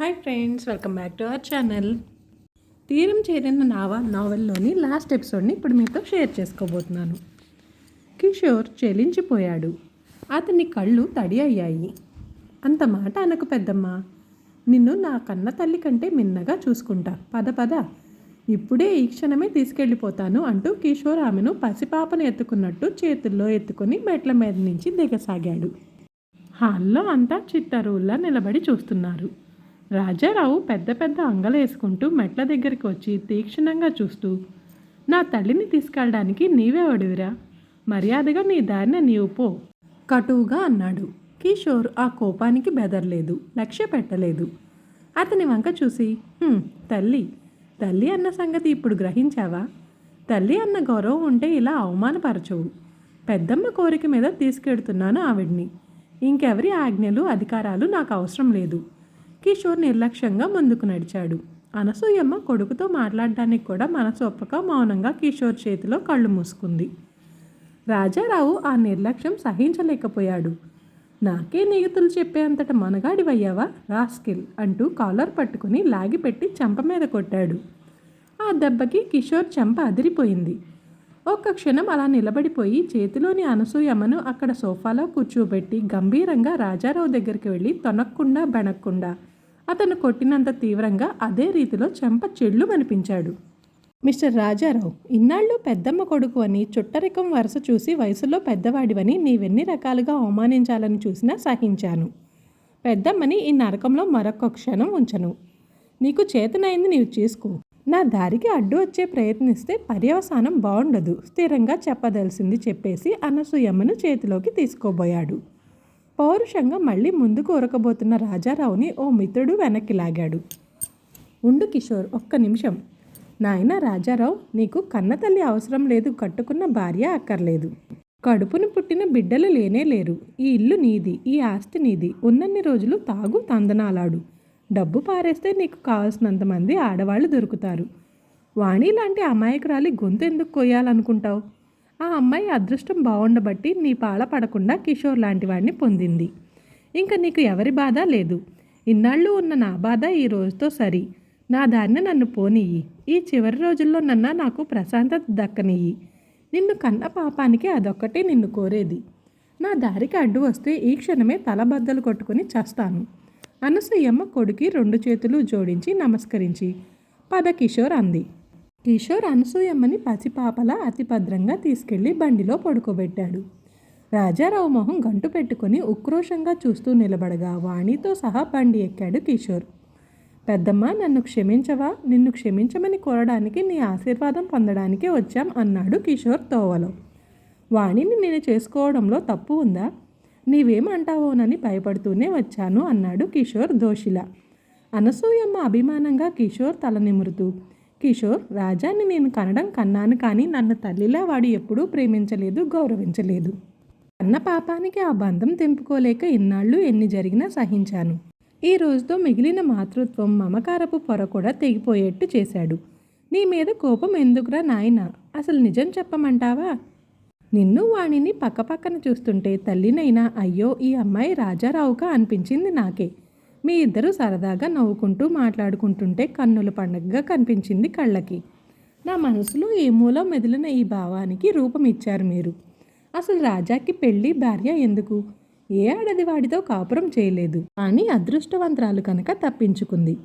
Hi friends welcome back to our channel. తీరం చేరిన నావా నావెల్లోని లాస్ట్ ఎపిసోడ్ని ఇప్పుడు మీతో షేర్ చేసుకోబోతున్నాను. కిషోర్ చెలించిపోయాడు. అతని కళ్ళు తడి అయ్యాయి. అంత మాట అనకు పెద్దమ్మ. నిన్ను నా కన్న తల్లి కంటే మిన్నగా చూసుకుంటా. పద పద. ఇప్పుడే ఈ క్షణమే తీసుకెళ్ళిపోతాను అంటూ కిషోర్ ఆమెను పసిపాపను ఎత్తుకున్నట్టు చేతుల్లో ఎత్తుకొని మెట్ల మీద నుంచి దిగసాగాడు. హాల్లో అంతా చిట్టరువుల్లా నిలబడి చూస్తున్నారు. రాజారావు పెద్ద పెద్ద అంగలేసుకుంటూ మెట్ల దగ్గరికి వచ్చి తీక్షణంగా చూస్తూ నా తల్లిని తీసుకెళ్ళడానికి నీవే నీవెవడివిరా మర్యాదగా నీ దారిన నీవు పో కటువుగా అన్నాడు. కిషోర్ ఆ కోపానికి బెదరలేదు లక్ష్య పెట్టలేదు. అతని వంక చూసి తల్లి తల్లి అన్న సంగతి ఇప్పుడు గ్రహించావా? తల్లి అన్న గౌరవం ఉంటే ఇలా అవమానపరచవు. పెద్దమ్మ కోరిక మీద తీసుకెడుతున్నాను ఆవిడ్ని. ఇంకెవరి ఆజ్ఞలు అధికారాలు నాకు అవసరం లేదు. కిషోర్ నిర్లక్ష్యంగా ముందుకు నడిచాడు. అనసూయమ్మ కొడుకుతో మాట్లాడడానికి కూడా మనసు ఒప్పక మౌనంగా కిషోర్ చేతిలో కళ్ళు మూసుకుంది. రాజారావు ఆ నిర్లక్ష్యం సహించలేకపోయాడు. నాకే నిగతులు చెప్పేంతట మనగాడివయ్యావా? రాస్కిల్ అంటూ కాలర్ పట్టుకుని లాగిపెట్టి చెంప మీద కొట్టాడు. ఆ దెబ్బకి కిషోర్ చెంప అదిరిపోయింది. ఒక్క క్షణం అలా నిలబడిపోయి చేతిలోని అనసూయమ్మను అక్కడ సోఫాలో కూర్చోబెట్టి గంభీరంగా రాజారావు దగ్గరికి వెళ్ళి తొనక్కుండా బెనక్కుండా అతను కొట్టినంత తీవ్రంగా అదే రీతిలో చెంప చెళ్ళు అనిపించాడు మిస్టర్ రాజారావు ఇన్నాళ్ళు పెద్దమ్మ కొడుకు అని చుట్టరికం వరుస చూసి వయసులో పెద్దవాడివని నీవెన్ని రకాలుగా అవమానించాలని చూసినా సహించాను. పెద్దమ్మని ఈ నరకంలో మరొక క్షణం ఉంచను. నీకు చేతనైంది నీవు చేసుకో. నా దారికి అడ్డు వచ్చే ప్రయత్నిస్తే పర్యవసానం బాగుండదు స్థిరంగా చెప్పదలసింది చెప్పేసి అనసూయమ్మను చేతిలోకి తీసుకోబోయాడు. పౌరుషంగా మళ్ళీ ముందుకు ఉరకబోతున్న రాజారావుని ఓ మిత్రుడు వెనక్కి లాగాడు. ఉండు కిషోర్ ఒక్క నిమిషం. నాయన రాజారావు నీకు కన్నతల్లి అవసరం లేదు. కట్టుకున్న భార్య అక్కర్లేదు. కడుపును పుట్టిన బిడ్డలు లేనే లేరు. ఈ ఇల్లు నీది ఈ ఆస్తి నీది. ఉన్నన్ని రోజులు తాగు తందనాలాడు. డబ్బు పారేస్తే నీకు కావాల్సినంత మంది ఆడవాళ్ళు దొరుకుతారు. వాణి లాంటి అమాయకురాలి గొంతు ఎందుకు కొయ్యాలనుకుంటావు? ఆ అమ్మాయి అదృష్టం బాగుండబట్టి నీ పాల పడకుండా కిషోర్ లాంటి వాడిని పొందింది. ఇంకా నీకు ఎవరి బాధ లేదు. ఇన్నాళ్ళు ఉన్న నా బాధ ఈ రోజుతో సరి. నా దారిని నన్ను పోనియ్యి ఈ చివరి రోజుల్లో నన్న నాకు ప్రశాంతత దక్కనియ్యి నిన్ను కన్న పాపానికి అదొక్కటే నిన్ను కోరేది. నా దారికి అడ్డు వస్తే ఈ క్షణమే తలబద్దలు కొట్టుకుని చేస్తాను. అనసూయమ్మ కొడుకి రెండు చేతులు జోడించి నమస్కరించి పద కిషోర్ అంది. కిషోర్ అనసూయమ్మని పసిపాపలా అతి భద్రంగా తీసుకెళ్ళి బండిలో పడుకోబెట్టాడు. రాజారావు మొహం గంటు పెట్టుకుని ఉక్రోషంగా చూస్తూ నిలబడగా వాణితో సహా బండి ఎక్కాడు కిషోర్. పెద్దమ్మ నన్ను క్షమించవా? నిన్ను క్షమించమని కోరడానికి నీ ఆశీర్వాదం పొందడానికి వచ్చాం అన్నాడు కిషోర్ తోవలో. వాణిని నేను చేసుకోవడంలో తప్పు ఉందా? నీవేమంటావోనని భయపడుతూనే వచ్చాను అన్నాడు కిషోర్ దోషిలా. అనసూయమ్మ అభిమానంగా కిషోర్ తల నిమురుతూ కిషోర్ రాజాని నేను కనడం కన్నాను కానీ నన్ను తల్లిలా వాడు ఎప్పుడూ ప్రేమించలేదు గౌరవించలేదు. అన్న పాపానికి ఆ బంధం తెంపుకోలేక ఇన్నాళ్ళు ఎన్ని జరిగినా సహించాను. ఈ రోజుతో మిగిలిన మాతృత్వం మమకారపు పొర కూడా తెగిపోయేట్టు చేశాడు. నీ మీద కోపం ఎందుకురా నాయనా? అసలు నిజం చెప్పమంటావా? నిన్ను వాణిని పక్కపక్కన చూస్తుంటే తల్లినైనా అయ్యో ఈ అమ్మాయి రాజారావుగా అనిపించింది నాకే. మీ ఇద్దరు సరదాగా నవ్వుకుంటూ మాట్లాడుకుంటుంటే కన్నుల పండగగా కనిపించింది కళ్ళకి. నా మనసులో ఏ మూలం మెదిలిన ఈ భావానికి రూపం ఇచ్చారు మీరు? అసలు రాజాకి పెళ్ళి భార్య ఎందుకు? ఏ ఆడది వాడితో కాపురం చేయలేదు? అని అదృష్టవంతరాలు కనుక తప్పించుకుంది.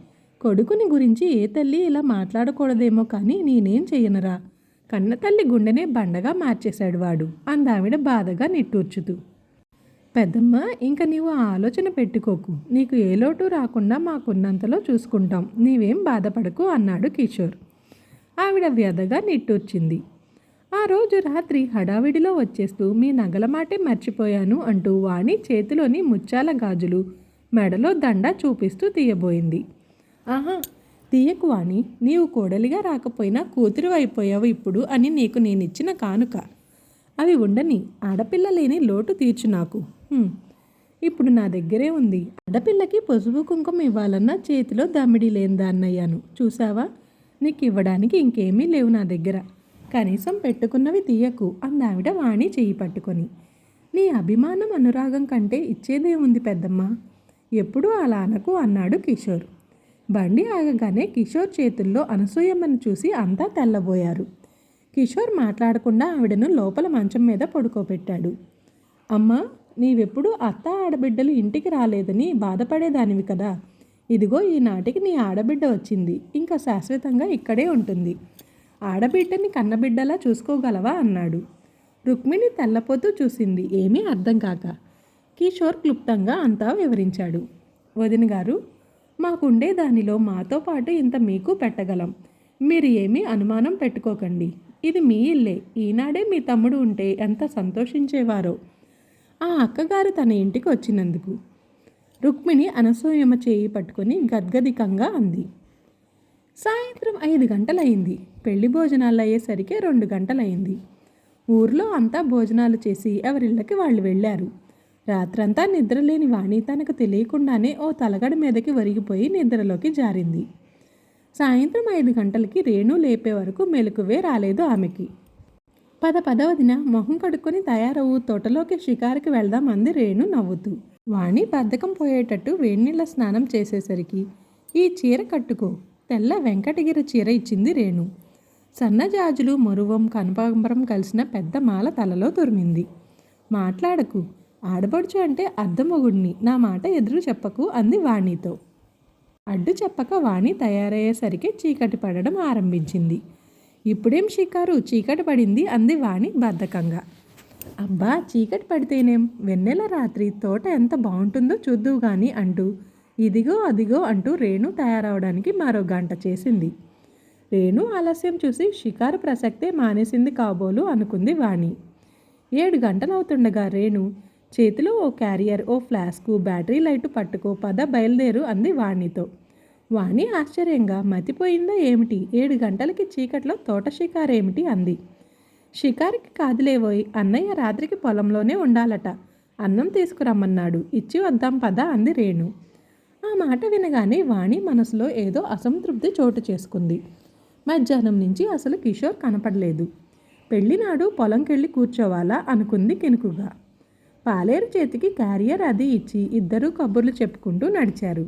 కొడుకుని గురించి ఏ తల్లి ఇలా మాట్లాడకూడదేమో కానీ నేనేం చేయనరా? కన్నతల్లి గుండెనే బండగా మార్చేశాడు వాడు. అందావిడ బాధగా నిట్టూర్చుతూ. పెద్దమ్మ ఇంక నీవు ఆ ఆలోచన పెట్టుకోకు. నీకు ఏ లోటు రాకుండా మాకున్నంతలో చూసుకుంటాం. నీవేం బాధపడకు అన్నాడు కిషోర్. ఆవిడ వ్యధగా నిట్టూర్చింది. ఆ రోజు రాత్రి హడావిడిలో వచ్చేస్తూ మీ నగల మాటే మర్చిపోయాను అంటూ వాణి చేతిలోని ముత్యాల గాజులు మెడలో దండ చూపిస్తూ తీయబోయింది. ఆహా తీయకు వాణి నీవు కోడలిగా రాకపోయినా కూతురు అయిపోయావు ఇప్పుడు అని నీకు నేనిచ్చిన కానుక. అవి ఉండని ఆడపిల్ల లేని లోటు తీర్చు నాకు. ఇప్పుడు నా దగ్గరే ఉంది. ఆడపిల్లకి పసుపు కుంకుమ ఇవ్వాలన్నా చేతిలో దమ్మిడి లేని అన్నయ్యాను. చూసావా నీకు ఇవ్వడానికి ఇంకేమీ లేవు నా దగ్గర. కనీసం పెట్టుకున్నవి తీయకు అందావిడ వాణి చేయి పట్టుకొని. నీ అభిమానం అనురాగం కంటే ఇచ్చేదే ఉంది పెద్దమ్మ. ఎప్పుడూ అలా అనకు అన్నాడు కిషోర్. బండి ఆగగానే కిషోర్ చేతుల్లో అనసూయమ్మను చూసి అంతా తెల్లబోయారు. కిషోర్ మాట్లాడకుండా ఆవిడను లోపల మంచం మీద పడుకోబెట్టాడు. అమ్మా నీవెప్పుడు అత్త ఆడబిడ్డలు ఇంటికి రాలేదని బాధపడేదానివి కదా. ఇదిగో ఈనాటికి నీ ఆడబిడ్డ వచ్చింది. ఇంకా శాశ్వతంగా ఇక్కడే ఉంటుంది. ఆడబిడ్డని కన్నబిడ్డలా చూసుకోగలవా? అన్నాడు. రుక్మిణి తెల్లపోతూ చూసింది. ఏమీ అర్థం కాక. కిషోర్ క్లుప్తంగా అంతా వివరించాడు. వదిన గారు మాకుండే దానిలో మాతో పాటు ఇంత మీకు పెట్టగలం. మీరు ఏమీ అనుమానం పెట్టుకోకండి. ఇది మీ ఇల్లే. ఈనాడే మీ తమ్ముడు ఉంటే ఎంత సంతోషించేవారో. ఆ అక్కగారు తన ఇంటికి వచ్చినందుకు. రుక్మిణి అనసూయమ చేయి పట్టుకొని గద్గదికంగా అంది. సాయంత్రం ఐదు గంటలయింది పెళ్ళి భోజనాలు అయ్యేసరికి రెండు గంటలయింది ఊర్లో అంతా భోజనాలు చేసి ఎవరిళ్ళకి వాళ్ళు వెళ్ళారు. రాత్రంతా నిద్రలేని వాణి తనకు తెలియకుండానే ఓ తలగడ మీదకి వరిగిపోయి నిద్రలోకి జారింది. సాయంత్రం ఐదు గంటలకి రేణు లేపే వరకు మెలకువే రాలేదు ఆమెకి. పద పదవదిన మొహం కడుక్కొని తయారవు తోటలోకి షికారుకి వెళ్దాం అంది రేణు నవ్వుతూ. వాణి బద్ధకం పోయేటట్టు వేణిళ్ళ స్నానం చేసేసరికి ఈ చీర కట్టుకో తెల్ల వెంకటగిరి చీర ఇచ్చింది రేణు. సన్నజాజులు మరువం కనపాంబరం కలిసిన పెద్ద మాల తలలో తురిమింది. మాట్లాడకు ఆడపడుచు అంటే అర్ధమొగుడిని. నా మాట ఎదురు చెప్పకు అంది వాణితో. అడ్డు చెప్పక వాణి తయారయ్యేసరికి చీకటి పడడం ఆరంభించింది. ఇప్పుడేం షికారు? చీకటి పడింది అంది వాణి బద్ధకంగా. అబ్బా చీకటి పడితేనేం? వెన్నెల రాత్రి తోట ఎంత బాగుంటుందో చూద్దువు గాని అంటూ ఇదిగో అదిగో అంటూ రేణు తయారవడానికి మరో గంట చేసింది. రేణు ఆలస్యం చూసి షికారు ప్రసక్తే మానేసింది కాబోలు అనుకుంది వాణి. ఏడు గంటలవుతుండగా రేణు చేతిలో ఓ క్యారియర్ ఓ ఫ్లాస్కు బ్యాటరీ లైటు పట్టుకో పద బయలుదేరు అంది వాణితో. వాణి ఆశ్చర్యంగా మతిపోయిందా ఏమిటి? ఏడు గంటలకి చీకట్లో తోట షికారేమిటి? అంది. షికారికి కాదులేవోయ్ అన్నయ్య రాత్రికి పొలంలోనే ఉండాలట. అన్నం తీసుకురమ్మన్నాడు. ఇచ్చి వద్దాం పద అంది రేణు. ఆ మాట వినగానే వాణి మనసులో ఏదో అసంతృప్తి చోటు చేసుకుంది. మధ్యాహ్నం నుంచి అసలు కిషోర్ కనపడలేదు. పెళ్ళినాడు పొలంకెళ్ళి కూర్చోవాలా అనుకుంది కినుకుగా. పాలేరు చేతికి క్యారియర్ అది ఇచ్చి ఇద్దరూ కబుర్లు చెప్పుకుంటూ నడిచారు.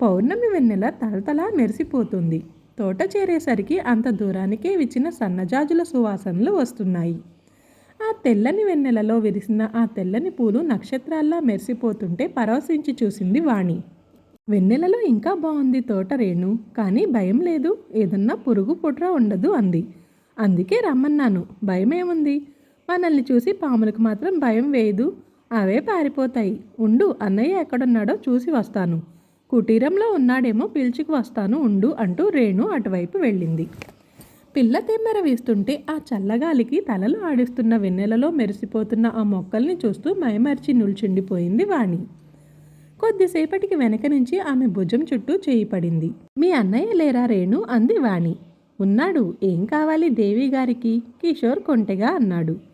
పౌర్ణమి వెన్నెల తలతలా మెరిసిపోతుంది. తోట చేరేసరికి అంత దూరానికే విచ్చిన సన్నజాజుల సువాసనలు వస్తున్నాయి. ఆ తెల్లని వెన్నెలలో విరిసిన ఆ తెల్లని పూలు నక్షత్రాల్లా మెరిసిపోతుంటే పరవశించి చూసింది వాణి. వెన్నెలలో ఇంకా బాగుంది తోట రేణు కానీ భయం లేదు. ఏదన్నా పురుగు పుట్ర ఉండదు అంది. అందుకే రమ్మన్నాను. భయమేముంది? మనల్ని చూసి పాములకు మాత్రం భయం వేయదు. అవే పారిపోతాయి. ఉండు అన్నయ్య ఎక్కడున్నాడో చూసి వస్తాను. కుటీరంలో ఉన్నాడేమో పిలుచుకు వస్తాను ఉండు అంటూ రేణు అటువైపు వెళ్ళింది. పిల్ల తెమ్మెర వీస్తుంటే ఆ చల్లగాలికి తలలు ఆడిస్తున్న వెన్నెలలో మెరిసిపోతున్న ఆ మొక్కల్ని చూస్తూ మైమర్చి నుల్చుండిపోయింది వాణి. కొద్దిసేపటికి వెనక నుంచి ఆమె భుజం చుట్టూ చేయి పడింది. మీ అన్నయ్య లేరా రేణు? అంది వాణి. ఉన్నాడు. ఏం కావాలి దేవి గారికి? కిషోర్ కొంటెగా అన్నాడు.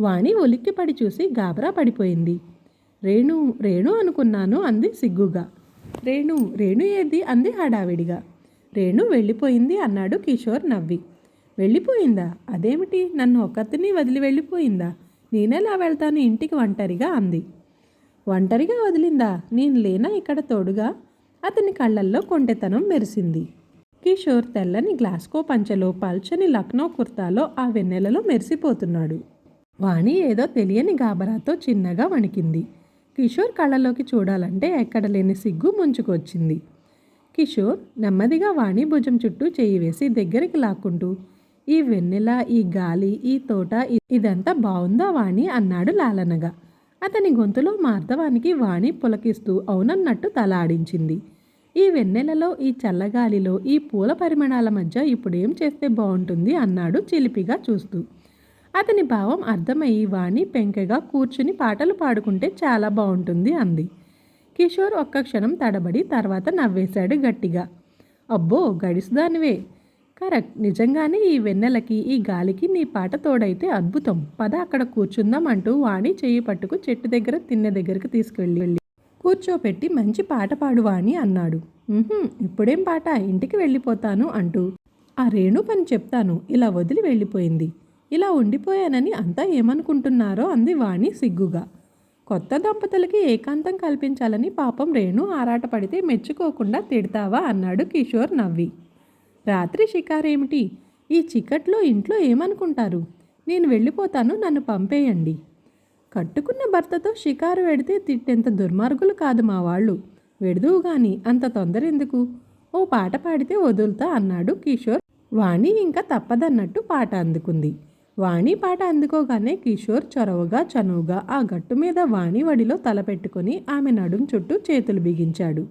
వాణి ఉలిక్కిపడి చూసి గాబరా పడిపోయింది. రేణు రేణు అనుకున్నాను అంది సిగ్గుగా. రేణు రేణు ఏది? అంది హడావిడిగా. రేణు వెళ్ళిపోయింది అన్నాడు కిషోర్ నవ్వి. వెళ్ళిపోయిందా? అదేమిటి? నన్ను ఒక్కతిని వదిలి వెళ్ళిపోయిందా? నేనెలా వెళ్తాను ఇంటికి ఒంటరిగా? అంది. ఒంటరిగా వదిలిందా? నేను లేనా ఇక్కడ తోడుగా? అతని కళ్ళల్లో కొంటెతనం మెరిసింది. కిషోర్ తెల్లని గ్లాస్కో పంచెలో పల్చని లక్నో కుర్తాలో ఆ వెన్నెలలో మెరిసిపోతున్నాడు. వాణి ఏదో తెలియని గాబరాతో చిన్నగా వణికింది. కిషోర్ కళ్ళలోకి చూడాలంటే ఎక్కడ లేని సిగ్గు ముంచుకొచ్చింది. కిషోర్ నెమ్మదిగా వాణి భుజం చుట్టూ చేయి వేసి దగ్గరికి లాక్కుంటూ ఈ వెన్నెల ఈ గాలి ఈ తోట ఇదంతా బాగుందా వాణి? అన్నాడు లాలనగా. అతని గొంతులో మార్ధవానికి వాణి పులకిస్తూ అవునన్నట్టు తల ఆడించింది. ఈ వెన్నెలలో ఈ చల్లగాలిలో ఈ పూల పరిమాణాల మధ్య ఇప్పుడేం చేస్తే బాగుంటుంది అన్నాడు చిలిపిగా చూస్తూ. అతని భావం అర్థమయ్యి వాణి పెంకగా కూర్చుని పాటలు పాడుకుంటే చాలా బాగుంటుంది అంది. కిషోర్ ఒక్క క్షణం తడబడి తర్వాత నవ్వేశాడు గట్టిగా. అబ్బో గడిసుదానివే. కరెక్ట్ నిజంగానే ఈ వెన్నెలకి ఈ గాలికి నీ పాట తోడైతే అద్భుతం. పద అక్కడ కూర్చుందాం అంటూ వాణి చెయ్యి పట్టుకు చెట్టు దగ్గర తిన్నె దగ్గరకు తీసుకెళ్ళి వెళ్ళి కూర్చోపెట్టి మంచి పాట పాడు వాణి అన్నాడు ఇప్పుడేం పాట? ఇంటికి వెళ్ళిపోతాను అంటూ. ఆ రేణు పని చెప్తాను. ఇలా వదిలి వెళ్ళిపోయింది. ఇలా ఉండిపోయానని అంతా ఏమనుకుంటున్నారో అంది వాణి సిగ్గుగా. కొత్త దంపతులకి ఏకాంతం కల్పించాలని పాపం రేణు ఆరాటపడితే మెచ్చుకోకుండా తిడతావా అన్నాడు కిషోర్ నవ్వి. రాత్రి షికారేమిటి? ఈ చికట్లో ఇంట్లో ఏమనుకుంటారు? నేను వెళ్ళిపోతాను నన్ను పంపేయండి. కట్టుకున్న భర్తతో షికారు వెడితే తిట్టేంత దుర్మార్గులు కాదు మా వాళ్ళు. వెడుదువు గాని అంత తొందర ఎందుకు ఓ పాట పాడితే వదులుతా అన్నాడు కిషోర్. వాణి ఇంకా తప్పదన్నట్టు పాట అందుకుంది. వాణి పాట అందుకోగానే కిషోర్ చొరవగా చనువుగా ఆ గట్టు మీద వాణి వడిలో తలపెట్టుకుని ఆమె నడుం చుట్టూ చేతులు బిగించాడు.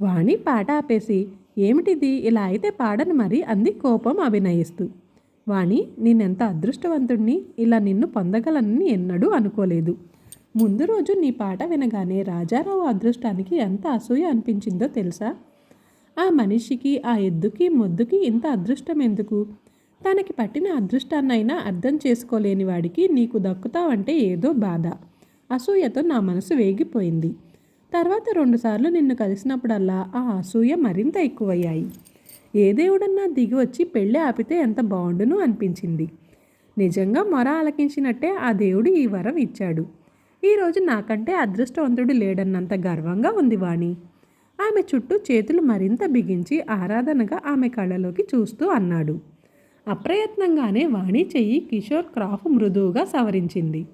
వాణి పాట ఆపేసి ఏమిటిది? ఇలా అయితే పాడను మరి అంది కోపం అభినయిస్తూ. వాణి నేనెంత అదృష్టవంతుణ్ణి? ఇలా నిన్ను పొందగలనని ఎన్నడూ అనుకోలేదు. ముందు రోజు నీ పాట వినగానే రాజారావు అదృష్టానికి ఎంత అసూయ అనిపించిందో తెలుసా? ఆ మనిషికి ఆ ఎద్దుకి మొద్దుకి ఇంత అదృష్టం ఎందుకు? తనకి పట్టిన అదృష్టాన్నైనా అర్థం చేసుకోలేని వాడికి నీకు దక్కుతావంటే ఏదో బాధ. అసూయతో నా మనసు వేగిపోయింది. తర్వాత రెండుసార్లు నిన్ను కలిసినప్పుడల్లా ఆ అసూయ మరింత ఎక్కువయ్యాయి. ఏ దేవుడన్నా దిగి వచ్చి పెళ్ళి ఆపితే ఎంత బాగుండును అనిపించింది. నిజంగా మొర ఆలకించినట్టే ఆ దేవుడు ఈ వరం ఇచ్చాడు. ఈరోజు నాకంటే అదృష్టవంతుడు లేడన్నంత గర్వంగా ఉంది వాణి. ఆమె చుట్టూ చేతులు మరింత బిగించి ఆరాధనగా ఆమె కళ్ళలోకి చూస్తూ అన్నాడు. అప్రయత్నంగానే వాణి చెయ్యి కిషోర్ క్రాఫ్ మృదువుగా సవరించింది.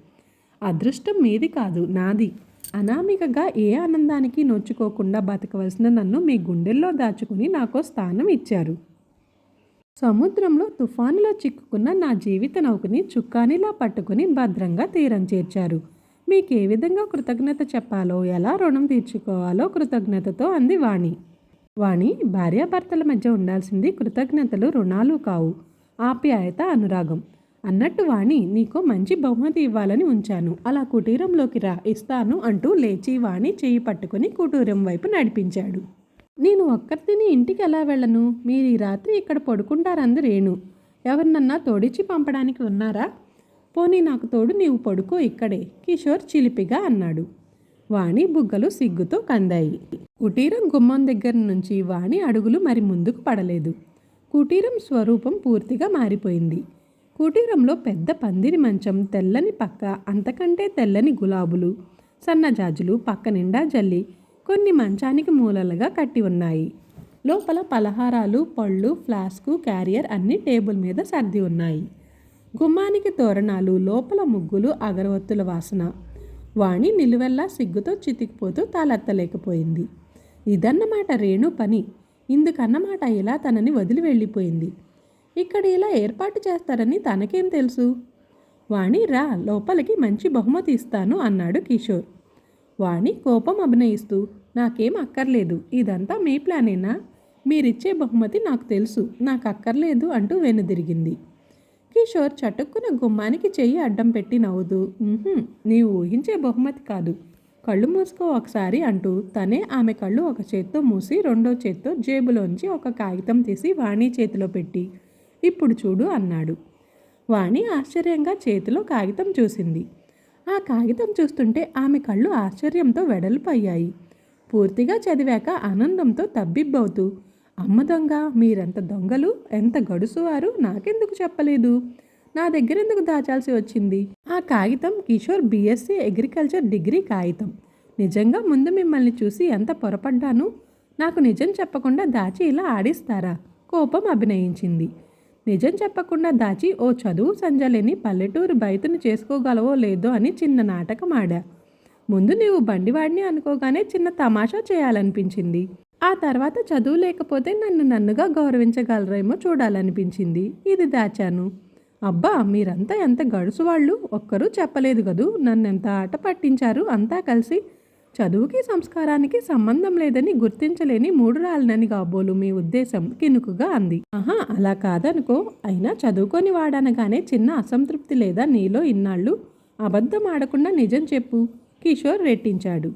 అదృష్టం మీది కాదు నాది. అనామికగా ఏ ఆనందానికి నోచుకోకుండా బతకవలసిన నన్ను మీ గుండెల్లో దాచుకుని నాకో స్థానం ఇచ్చారు. సముద్రంలో తుఫానులో చిక్కుకున్న నా జీవిత నౌకని చుక్కానిలా పట్టుకుని భద్రంగా తీరం చేర్చారు. మీకు ఏ విధంగా కృతజ్ఞత చెప్పాలో ఎలా రుణం తీర్చుకోవాలో కృతజ్ఞతతో అంది వాణి. వాణి భార్యాభర్తల మధ్య ఉండాల్సింది కృతజ్ఞతలు రుణాలు కావు. ఆప్యాయత అనురాగం. అన్నట్టు వాణి నీకు మంచి బహుమతి ఇవ్వాలని ఉంచాను. అలా కుటీరంలోకి రా ఇస్తాను అంటూ లేచి వాణి చేయి పట్టుకుని కుటీరం వైపు నడిపించాడు. నేను ఒక్కరిని ఇంటికి ఎలా వెళ్ళను? మీరు ఈ రాత్రి ఇక్కడ పడుకుంటారందరేను ఎవరినన్నా తోడిచి పంపడానికి ఉన్నారా? పోనీ నాకు తోడు నీవు పడుకో ఇక్కడే కిషోర్ చిలిపిగా అన్నాడు. వాణి బుగ్గలు సిగ్గుతో కందాయి. కుటీరం గుమ్మం దగ్గర నుంచి వాణి అడుగులు మరి ముందుకు పడలేదు. కుటీరం స్వరూపం పూర్తిగా మారిపోయింది. కుటీరంలో పెద్ద పందిరి మంచం తెల్లని పక్క అంతకంటే తెల్లని గులాబులు సన్నజాజులు పక్క నిండా జల్లి కొన్ని మంచానికి మూలలుగా కట్టి ఉన్నాయి. లోపల పలహారాలు పళ్ళు ఫ్లాస్కు క్యారియర్ అన్ని టేబుల్ మీద సర్ది ఉన్నాయి. గుమ్మానికి తోరణాలు లోపల ముగ్గులు అగరవత్తుల వాసన. వాణి నిలువెల్లా సిగ్గుతో చితికిపోతూ తాళెత్తలేకపోయింది ఇదన్నమాట రేణు పని ఇందుకన్నమాట ఇలా తనని వదిలి వెళ్ళిపోయింది. ఇక్కడ ఇలా ఏర్పాటు చేస్తారని తనకేం తెలుసు? వాణి రా లోపలికి మంచి బహుమతి ఇస్తాను అన్నాడు కిషోర్. వాణి కోపం అభినయిస్తూ నాకేం అక్కర్లేదు ఇదంతా మీ ప్లానేనా? మీరిచ్చే బహుమతి నాకు తెలుసు నాకు అక్కర్లేదు అంటూ వెనుదిరిగింది. కిషోర్ చటుక్కున గుమ్మానికి చెయ్యి అడ్డం పెట్టి నవ్వుతూ నీవు ఊహించే బహుమతి కాదు. కళ్ళు మూసుకో ఒకసారి అంటూ తనే ఆమె కళ్ళు ఒక చేత్తో మూసి రెండో చేత్తో జేబులోంచి ఒక కాగితం తీసి వాణి చేతిలో పెట్టి ఇప్పుడు చూడు అన్నాడు. వాణి ఆశ్చర్యంగా చేతిలో కాగితం చూసింది. ఆ కాగితం చూస్తుంటే ఆమె కళ్ళు ఆశ్చర్యంతో వెడల్పు అయ్యాయి పూర్తిగా చదివాక ఆనందంతో తబ్బిబ్బవుతూ అమ్మ దొంగ మీరెంత దొంగలు ఎంత గడుసువారు నాకెందుకు చెప్పలేదు? నా దగ్గర ఎందుకు దాచాల్సి వచ్చింది? ఆ కాగితం కిషోర్ బీఎస్సీ అగ్రికల్చర్ డిగ్రీ కాగితం. నిజంగా ముందు మిమ్మల్ని చూసి ఎంత పొరపడ్డాను? నాకు నిజం చెప్పకుండా దాచి ఇలా ఆడిస్తారా? కోపం అభినయించింది. నిజం చెప్పకుండా దాచి ఓ చదువు సంజలేని పల్లెటూరు బయటను చేసుకోగలవో లేదో అని చిన్న నాటకం ఆడా. ముందు నీవు బండివాడిని అనుకోగానే చిన్న తమాషా చేయాలనిపించింది. ఆ తర్వాత చదువు లేకపోతే నన్ను నన్నుగా గౌరవించగలరేమో చూడాలనిపించింది. ఇది దాచాను. అబ్బా మీరంతా ఎంత గడుసు వాళ్ళు? ఒక్కరూ చెప్పలేదు కదూ? నన్నెంత ఆట పట్టించారు? అంతా కలిసి చదువుకి సంస్కారానికి సంబంధం లేదని గుర్తించలేని మూడు రాళ్ళనని కాబోలు మీ ఉద్దేశం కినుకుగా అంది. ఆహా అలా కాదనుకో. అయినా చదువుకొని వాడనగానే చిన్న అసంతృప్తి లేదా నీలో ఇన్నాళ్ళు అబద్ధం ఆడకుండా నిజం చెప్పు కిషోర్ రెట్టించాడు.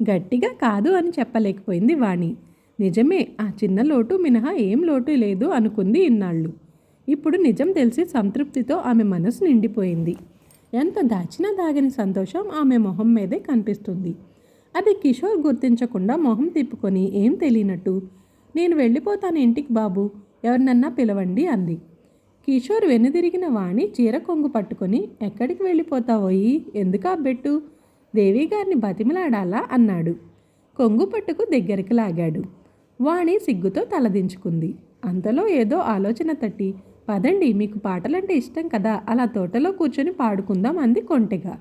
గట్టిగా కాదు అని చెప్పలేకపోయింది వాణి. నిజమే ఆ చిన్న లోటు మినహా ఏం లోటు లేదు అనుకుంది ఇన్నాళ్ళు. ఇప్పుడు నిజం తెలిసి సంతృప్తితో ఆమె మనసు నిండిపోయింది. ఎంత దాచినా దాగని సంతోషం ఆమె మొహం మీదే కనిపిస్తుంది. అది కిషోర్ గుర్తించకుండా మొహం తిప్పుకొని ఏం తెలియనట్టు నేను వెళ్ళిపోతాను ఇంటికి బాబు ఎవరినన్నా పిలవండి అంది. కిషోర్ వెనుదిరిగిన వాణి చీర కొంగు పట్టుకొని ఎక్కడికి వెళ్ళిపోతావోయి? ఎందుకా బెట్టు? దేవి గారిని బతిమలాడాలా? అన్నాడు. కొంగు పట్టుకు దగ్గరికి లాగాడు. వాణి సిగ్గుతో తలదించుకుంది. అంతలో ఏదో ఆలోచన తట్టి పదండి మీకు పాటలంటే ఇష్టం కదా అలా తోటలో కూర్చొని పాడుకుందాం అంది కొంటెగా.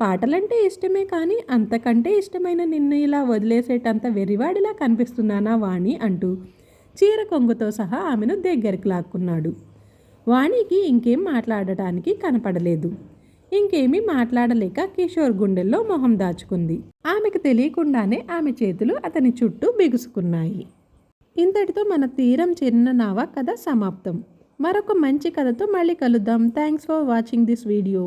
పాటలంటే ఇష్టమే కానీ అంతకంటే ఇష్టమైన నిన్ను ఇలా వదిలేసేటంత వెర్రివాడిలా కనిపిస్తున్నానా వాణి అంటూ చీర కొంగుతో సహా ఆమెను దగ్గరికి లాక్కున్నాడు. వాణికి ఇంకేం మాట్లాడటానికి కనపడలేదు. ఇంకేమీ మాట్లాడలేక కిషోర్ గుండెల్లో మొహం దాచుకుంది. ఆమెకు తెలియకుండానే ఆమె చేతులు అతని చుట్టూ బిగుసుకున్నాయి. ఇంతటితో మన తీరం చిన్న నావ కథ సమాప్తం. మరొక మంచి కథతో మళ్ళీ కలుద్దాం. Thanks for watching this video